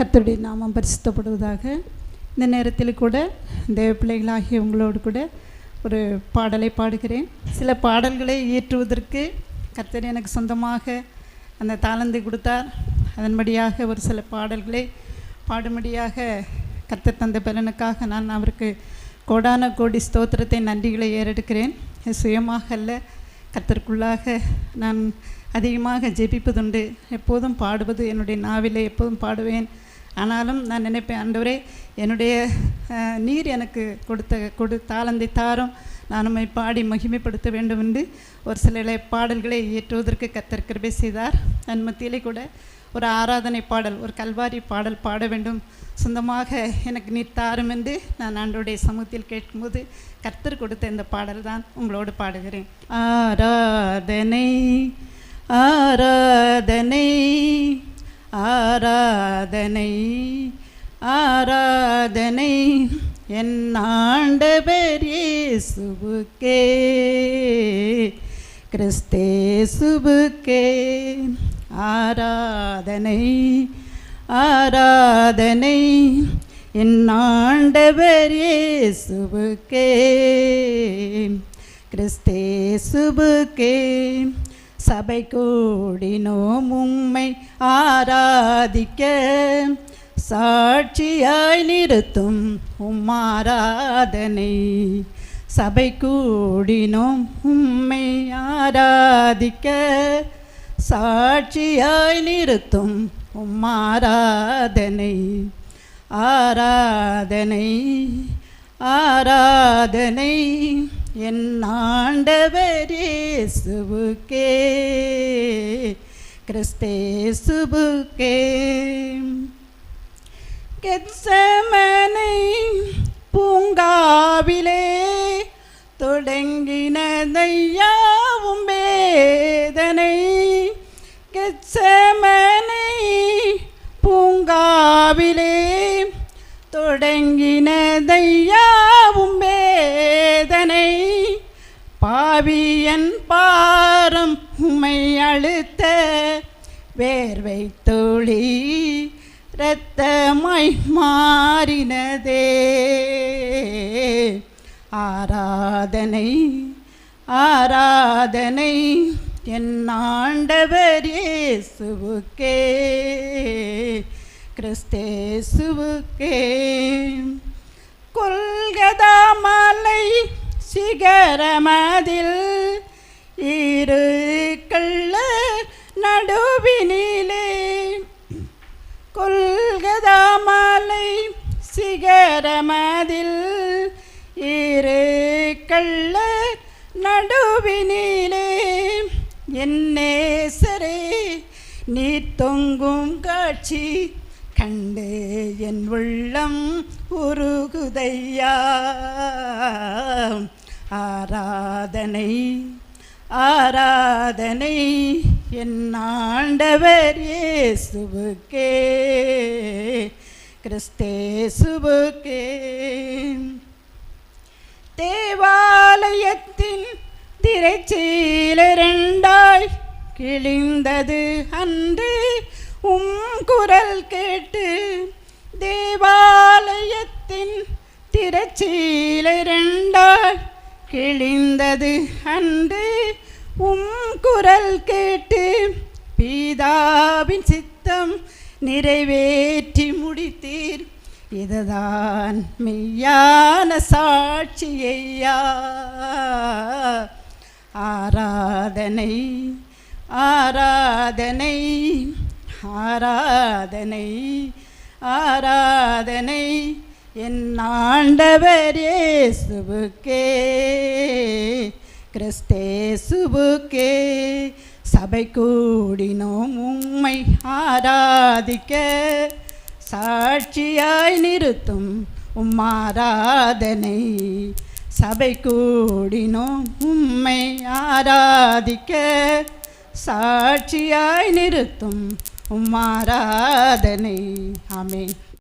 கர்த்தருடைய நாமம் பரிசுத்தப்படுவதாக இந்த நேரத்தில் கூட தேவ பிள்ளைகளாகிய உங்களோடு கூட ஒரு பாடலை பாடுகிறேன். சில பாடல்களை இயற்றுவதற்கு கர்த்தர் எனக்கு சொந்தமாக அந்த தாளந்தை கொடுத்தார். அதன்படியாக ஒரு சில பாடல்களை பாடும்படியாக கர்த்தர் தந்த பலனுக்காக நான் அவருக்கு கோடான கோடி ஸ்தோத்திரத்தை நன்றிகளை ஏறெடுக்கிறேன். சுயமாக அல்ல கர்த்தருக்குள்ளாக நான் அதிகமாக ஜெபிப்பதுண்டு. எப்போதும் பாடுவது என்னுடைய நாவிலே எப்போதும் பாடுவேன். ஆனாலும் நான் நினைப்பேன் ஆண்டவரே என்னுடைய நீர் எனக்கு கொடுத்த கொடு தாளந்தை தாரும். நான் உம்மை பாடி மகிமைப்படுத்த வேண்டும் என்று ஒரு சில பாடல்களை இயற்றுவதற்கு கர்த்தர் கிருபை செய்தார். நன் மத்தியிலே கூட ஒரு ஆராதனை பாடல் ஒரு கல்வாரி பாடல் பாட வேண்டும். சொந்தமாக எனக்கு நீர் தாரும் என்று நான் ஆண்டோடைய சமூகத்தில் கேட்கும்போது கர்த்தர் கொடுத்த இந்த பாடல் தான் உங்களோடு பாடுகிறேன். ஆராதனை ஆராதனை ஆராதனை ஆராதனை என் ஆண்டவர் இயேசுவுக்கே. கிறிஸ்தேசுவுக்கே ஆராதனை ஆராதனை என் ஆண்டவர் இயேசுவுக்கே. கிறிஸ்தேசுவுக்கே சபை கூடினோம் உம்மை ஆராதிக்க. சாட்சியாய் நிறுத்தும் உம்மாராதனை சபை கூடினோம் உம்மை ஆராதிக்க. சாட்சியாய் நிறுத்தும் உம்மாராதனை ஆராதனை ஆராதனை. என் ஆண்டவரேசுவுக்கே கிறிஸ்தேசுவுக்கே கெத்சமனை பூங்காவிலே தொடங்கினதையாவும் வேதனை. கெச்சமனை பூங்காவிலே பாவியன் பாரம் உம்மை அழுத்த வேர்வை தோழி இரத்தமாய் மாறினதே. ஆராதனை ஆராதனை என் ஆண்டவர் இயேசுவுக்கே கிறிஸ்தேசுவுக்கே. கொல்கதா மலை சிகரமதி கொல்கதாமலை சிகரமதில் இரு கள்ள நடுவினிலே என்னேசரே நீ தொங்கும் காட்சி கண்டே என் உள்ளம் உருகுதையா? ஆராதனை ஆராதனை என் ஆண்டவர் இயேசுவுக்கே கிறிஸ்தேசுவுக்கே. தேவாலயத்தின் திரைச்சீலிரண்டாய் கிழிந்தது அன்று உம் குரல் கேட்டு தேவாலயத்தின் திரைச்சீலிரண்டாய் கிழிந்தது அன்று உம் குரல் கேட்டு பீதாவின் சித்தம் நிறைவேற்றி முடித்தீர். இதுதான் மெய்யான சாட்சியையா ஆராதனை ஆராதனை ஆராதனை ஆராதனை. என் ஆண்டவர் இயேசுவுக்கே. கிறிஸ்தேசுவுக்கே சபை கூடினோம் உம்மை ஆராதிக்க. சாட்சியாய் நிறுத்தும் உம்மாராதனை சபை கூடினோம் உம்மை ஆராதிக்க. சாட்சியாய் நிறுத்தும் உம்மாராதனை அமேன்